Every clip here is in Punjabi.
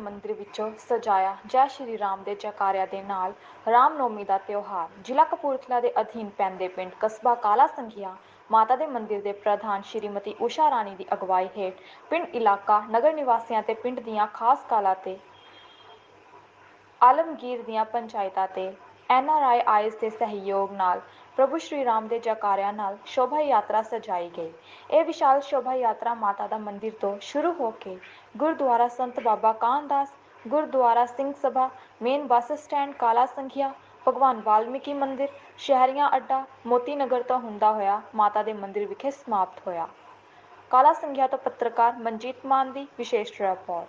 ਮੰਦਿਰ ਵਿੱਚੋਂ ਸਜਾਇਆ। ਜੈ ਸ਼੍ਰੀ ਰਾਮ ਦੇ ਜੈਕਾਰਿਆਂ ਦੇ ਨਾਲ ਰਾਮਨੌਮੀ ਦਾ ਤਿਉਹਾਰ। ਜ਼ਿਲ੍ਹਾ ਕਪੂਰਥਲਾ ਦੇ ਅਧੀਨ ਪੈਂਦੇ ਪਿੰਡ ਕਸਬਾ ਕਾਲਾ ਸੰਘਿਆ ਮਾਤਾ ਦੇ ਮੰਦਿਰ ਦੇ ਪ੍ਰਧਾਨ ਸ਼੍ਰੀਮਤੀ ਊਸ਼ਾ ਰਾਣੀ ਦੀ ਅਗਵਾਈ ਹੇਠ ਪਿੰਡ ਇਲਾਕਾ ਨਗਰ ਨਿਵਾਸੀਆਂ ਤੇ ਪਿੰਡ ਦੀਆਂ ਖਾਸ ਕਾਲਾਂ ਤੇ ਆਲਮਗੀਰ ਦੀਆਂ ਪੰਚਾਇਤਾਂ ਤੇ ਐਨ ਆਰ ਆਈ ਆਈਸ ਦੇ ਸਹਿਯੋਗ ਨਾਲ ਪ੍ਰਭੂ ਸ਼੍ਰੀ ਰਾਮ ਦੇ ਜਕਾਰਿਆਂ ਨਾਲ ਸ਼ੋਭਾ ਯਾਤਰਾ ਸਜਾਈ ਗਈ। ਇਹ ਵਿਸ਼ਾਲ ਸ਼ੋਭਾ ਯਾਤਰਾ ਮਾਤਾ ਦਾ ਮੰਦਿਰ ਤੋਂ ਸ਼ੁਰੂ ਹੋ ਕੇ Gurdwara Sant Baba Kandas, Gurdwara Singh Sabha, main bus stand, Kala Sanghia, Bhagwan Valmiki ਮੰਦਿਰ, ਸ਼ਹਿਰੀਆਂ ਅੱਡਾ, ਮੋਤੀ ਨਗਰ ਤੋਂ ਹੁੰਦਾ ਹੋਇਆ ਮਾਤਾ ਦੇ ਮੰਦਿਰ ਵਿਖੇ ਸਮਾਪਤ ਹੋਇਆ। ਕਾਲਾ ਸੰਘਿਆ ਤੋਂ ਪੱਤਰਕਾਰ ਮਨਜੀਤ ਮਾਨ ਦੀ ਵਿਸ਼ੇਸ਼ ਰਿਪੋਰਟ।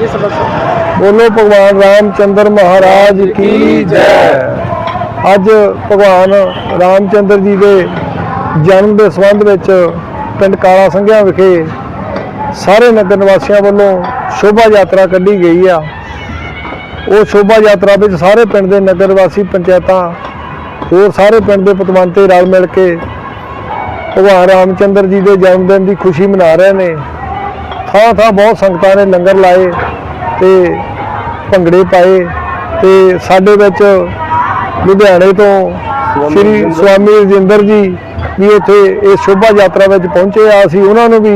ਬੋਲੋ ਭਗਵਾਨ ਰਾਮ ਚੰਦਰ ਮਹਾਰਾਜ ਕੀ ਜੈ। ਅੱਜ ਭਗਵਾਨ ਰਾਮ ਚੰਦਰ ਜੀ ਦੇ ਜਨਮ ਦੇ ਸੰਬੰਧ ਵਿੱਚ ਪਿੰਡ ਕਾਲਾ ਸੰਘਿਆ ਵਿਖੇ ਸਾਰੇ ਨਗਰ ਨਿਵਾਸੀਆਂ ਵੱਲੋਂ ਸ਼ੋਭਾ ਯਾਤਰਾ ਕੱਢੀ ਗਈ ਆ। ਉਹ ਸ਼ੋਭਾ ਯਾਤਰਾ ਵਿੱਚ ਸਾਰੇ ਪਿੰਡ ਦੇ ਨਗਰ ਨਿਵਾਸੀ ਪੰਚਾਇਤਾਂ, ਹੋਰ ਸਾਰੇ ਪਿੰਡ ਦੇ ਪਤਵੰਤੇ ਰਲ ਮਿਲ ਕੇ ਭਗਵਾਨ ਰਾਮਚੰਦਰ ਜੀ ਦੇ ਜਨਮ ਦਿਨ ਦੀ ਖੁਸ਼ੀ ਮਨਾ ਰਹੇ ਨੇ। ਥਾਂ ਥਾਂ ਬਹੁਤ ਸੰਗਤਾਂ ਨੇ ਲੰਗਰ ਲਾਏ। ਤੇ ਭੰਗੜੇ ਪਾਏ ਤੇ ਸਾਡੇ ਵਿੱਚ ਲੁਧਿਆਣੇ ਤੋਂ ਸ੍ਰੀ ਸਵਾਮੀ ਰਜਿੰਦਰ ਜੀ ਵੀ ਇੱਥੇ ਇਸ ਸ਼ੋਭਾ ਯਾਤਰਾ ਵਿੱਚ ਪਹੁੰਚੇ ਆ। ਅਸੀਂ ਉਹਨਾਂ ਨੂੰ ਵੀ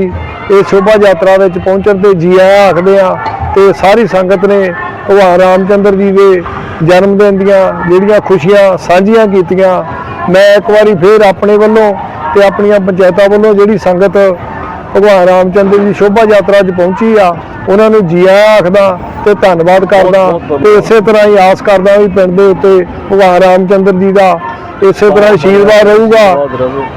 ਇਸ ਸ਼ੋਭਾ ਯਾਤਰਾ ਵਿੱਚ ਪਹੁੰਚਣ ਤੇ ਜੀ ਆਇਆਂ ਆਖਦੇ ਆ ਤੇ ਸਾਰੀ ਸੰਗਤ ਨੇ ਭਗਵਾਨ ਰਾਮਚੰਦਰ ਜੀ ਦੇ ਜਨਮ ਦਿਨ ਦੀਆਂ ਜਿਹੜੀਆਂ ਖੁਸ਼ੀਆਂ ਸਾਂਝੀਆਂ ਕੀਤੀਆਂ। ਮੈਂ ਇੱਕ ਵਾਰੀ ਫੇਰ ਆਪਣੇ ਵੱਲੋਂ ਤੇ ਆਪਣੀਆਂ ਪੰਚਾਇਤਾਂ ਵੱਲੋਂ ਜਿਹੜੀ ਸੰਗਤ ਭਗਵਾਨ ਰਾਮਚੰਦਰ ਜੀ ਸ਼ੋਭਾ ਯਾਤਰਾ 'ਚ ਪਹੁੰਚੀ ਆ। ਉਹਨਾਂ ਨੂੰ ਜੀ ਆਇਆਂ ਆਖਦਾ ਤੇ ਧੰਨਵਾਦ ਕਰਦਾ ਤੇ ਇਸੇ ਤਰ੍ਹਾਂ ਹੀ ਆਸ ਕਰਦਾ ਵੀ ਪਿੰਡ ਦੇ ਉੱਤੇ ਭਗਵਾਨ ਰਾਮਚੰਦਰ ਜੀ ਦਾ ਇਸੇ ਤਰ੍ਹਾਂ ਆਸ਼ੀਰਵਾਦ ਰਹੂਗਾ।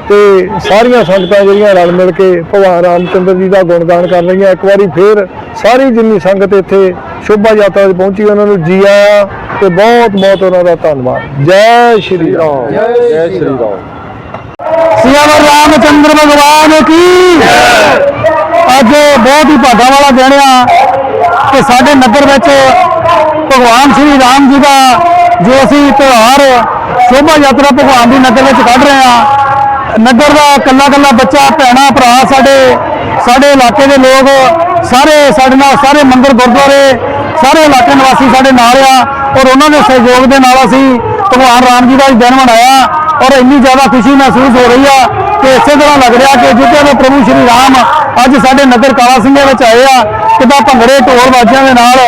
ਤੇ ਸਾਰੀਆਂ ਸੰਗਤਾਂ ਜਿਹੜੀਆਂ ਰਲ ਮਿਲ ਕੇ ਭਗਵਾਨ ਰਾਮਚੰਦਰ ਜੀ ਦਾ ਗੁਣਗਾਨ ਕਰ ਰਹੀਆਂ। ਇੱਕ ਵਾਰੀ ਫੇਰ ਸਾਰੀ ਜਿੰਨੀ ਸੰਗਤ ਇੱਥੇ ਸ਼ੋਭਾ ਯਾਤਰਾ 'ਚ ਪਹੁੰਚੀ ਉਹਨਾਂ ਨੂੰ ਜੀ ਆਇਆਂ ਤੇ ਬਹੁਤ ਬਹੁਤ ਉਹਨਾਂ ਦਾ ਧੰਨਵਾਦ। ਜੈ ਸ਼੍ਰੀ ਰਾਮ। ਜੈ ਸ਼੍ਰੀ ਰਾਮ। ਸਿਆਵਰ ਰਾਮਚੰਦਰ ਭਗਵਾਨ ਕੀ? ਅੱਜ ਬਹੁਤ ਹੀ ਭਾਗਾ ਵਾਲਾ ਦਿਨ ਆ ਕਿ ਸਾਡੇ ਨਗਰ ਵਿੱਚ ਭਗਵਾਨ ਸ਼੍ਰੀ ਰਾਮ ਜੀ ਦਾ ਜੋ ਅਸੀਂ ਤਿਉਹਾਰ ਸ਼ੋਭਾ ਯਾਤਰਾ ਭਗਵਾਨ ਦੀ ਨਗਰ ਵਿੱਚ ਕੱਢ ਰਹੇ ਆ ਨਗਰ ਦਾ ਕੱਲਾ ਕੱਲਾ ਬੱਚਾ, ਭੈਣਾ, ਭਰਾ ਸਾਡੇ ਸਾਡੇ ਇਲਾਕੇ ਦੇ ਲੋਕ, ਸਾਰੇ ਸਾਡੇ ਨਾਲ ਸਾਰੇ ਮੰਦਰ ਗੁਰਦੁਆਰੇ, ਸਾਰੇ ਇਲਾਕੇ ਨਿਵਾਸੀ ਸਾਡੇ ਨਾਲ ਆ ਔਰ ਉਹਨਾਂ ਦੇ ਸਹਿਯੋਗ ਦੇ ਨਾਲ ਅਸੀਂ ਭਗਵਾਨ ਰਾਮ ਜੀ ਦਾ ਦਿਨ ਮਨਾਇਆ। ਔਰ ਇੰਨੀ ਜ਼ਿਆਦਾ ਖੁਸ਼ੀ ਮਹਿਸੂਸ ਹੋ ਰਹੀ ਆ ਕਿ ਇਸੇ ਤਰ੍ਹਾਂ ਲੱਗ ਰਿਹਾ ਕਿ ਜਿੱਥੇ ਦੇ ਪ੍ਰਭੂ ਸ਼੍ਰੀ ਰਾਮ ਅੱਜ ਸਾਡੇ ਨਗਰ ਕਾਲਾ ਸਿੰਘਾਂ ਵਿੱਚ ਆਏ ਆ, ਕਿੱਦਾਂ ਭੰਗੜੇ ਢੋਲ ਬਾਜਿਆਂ ਦੇ ਨਾਲ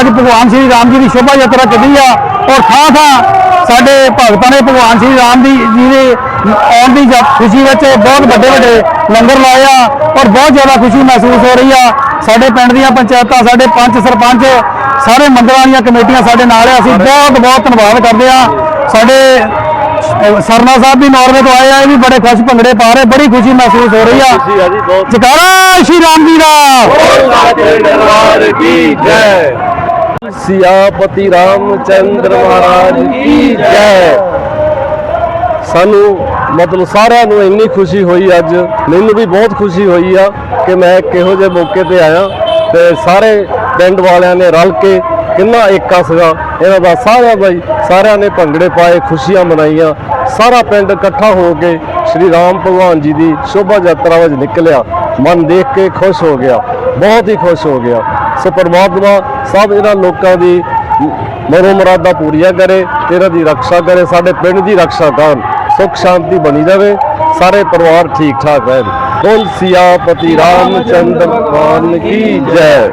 ਅੱਜ ਭਗਵਾਨ ਸ਼੍ਰੀ ਰਾਮ ਜੀ ਦੀ ਸ਼ੋਭਾ ਯਾਤਰਾ ਕੱਢੀ ਆ ਔਰ ਥਾਂ ਥਾਂ ਸਾਡੇ ਭਗਤਾਂ ਨੇ ਭਗਵਾਨ ਸ਼੍ਰੀ ਰਾਮ ਦੀ ਜੀ ਦੇ ਆਉਣ ਦੀ ਖੁਸ਼ੀ ਵਿੱਚ ਬਹੁਤ ਵੱਡੇ ਵੱਡੇ ਲੰਗਰ ਲਾਏ ਆ ਔਰ ਬਹੁਤ ਜ਼ਿਆਦਾ ਖੁਸ਼ੀ ਮਹਿਸੂਸ ਹੋ ਰਹੀ ਆ। ਸਾਡੇ ਪਿੰਡ ਦੀਆਂ ਪੰਚਾਇਤਾਂ, ਸਾਡੇ ਪੰਚ ਸਰਪੰਚ, ਸਾਰੇ ਮੰਦਰਾਂ ਦੀਆਂ ਕਮੇਟੀਆਂ ਸਾਡੇ ਨਾਲ ਆ। ਅਸੀਂ ਬਹੁਤ ਬਹੁਤ ਧੰਨਵਾਦ ਕਰਦੇ ਆ। ਸਾਡੇ ਸਰਨਾ ਸਾਹਿਬ ਵੀ ਨਾਰਵੇ ਤੋਂ ਆਏ ਆ ਇਹ ਵੀ ਬੜੇ ਖੁਸ਼ ਭੰਗੜੇ ਪਾ ਰਹੇ ਬੜੀ ਖੁਸ਼ੀ ਮਹਿਸੂਸ ਹੋ ਰਹੀ ਆ। ਜਕਾਰਾ ਸ਼੍ਰੀ ਰਾਮ ਜੀ ਦਾ। ਦਰਬਾਰ ਕੀ ਜੈ ਸਿਆਪਤੀ ਰਾਮਚੰਦਰ ਮਹਾਰਾਜ ਕੀ ਜੈ। ਸਾਨੂੰ ਮਤਲਬ ਸਾਰਿਆਂ ਨੂੰ ਇੰਨੀ ਖੁਸ਼ੀ ਹੋਈ ਅੱਜ। ਮੈਨੂੰ ਵੀ ਬਹੁਤ ਖੁਸ਼ੀ ਹੋਈ ਆ ਕਿ ਮੈਂ ਕਿਹੋ ਜਿਹੇ ਮੌਕੇ ਤੇ ਆਇਆ ਤੇ ਸਾਰੇ ਪਿੰਡ ਵਾਲਿਆਂ ਨੇ ਰਲ ਕੇ ਕਿੰਨਾ ਏਕਾ ਸੀਗਾ। ਇਹਨਾਂ ਦਾ ਸਾਰਿਆਂ ਦਾ ਹੀ ਸਾਰਿਆਂ ਨੇ ਭੰਗੜੇ ਪਾਏ, ਖੁਸ਼ੀਆਂ ਮਨਾਈਆਂ। ਸਾਰਾ ਪਿੰਡ ਇਕੱਠਾ ਹੋ ਕੇ ਸ਼੍ਰੀ ਰਾਮ ਭਗਵਾਨ ਜੀ ਦੀ ਸ਼ੋਭਾ ਯਾਤਰਾ ਵਿੱਚ ਨਿਕਲਿਆ। ਮਨ ਦੇਖ ਕੇ ਖੁਸ਼ ਹੋ ਗਿਆ। ਬਹੁਤ ਹੀ ਖੁਸ਼ ਹੋ ਗਿਆ। ਸੋ ਪਰਮਾਤਮਾ ਸਭ ਇਹਨਾਂ ਲੋਕਾਂ ਦੀ ਮਨੋ ਮੁਰਾਦਾਂ ਪੂਰੀਆਂ ਕਰੇ ਤੇ ਇਹਨਾਂ ਦੀ ਰੱਖਿਆ ਕਰੇ, ਸਾਡੇ ਪਿੰਡ ਦੀ ਰੱਖਿਆ ਕਰਨ ਸੁਖ ਸ਼ਾਂਤੀ ਬਣੀ ਜਾਵੇ ਸਾਰੇ ਪਰਿਵਾਰ ਠੀਕ ਠਾਕ ਰਹਿਣ। ਬੋਲ ਸਿਆਪਤੀ ਰਾਮਚੰਦਰ ਭਗਵਾਨ ਕੀ ਜੈ।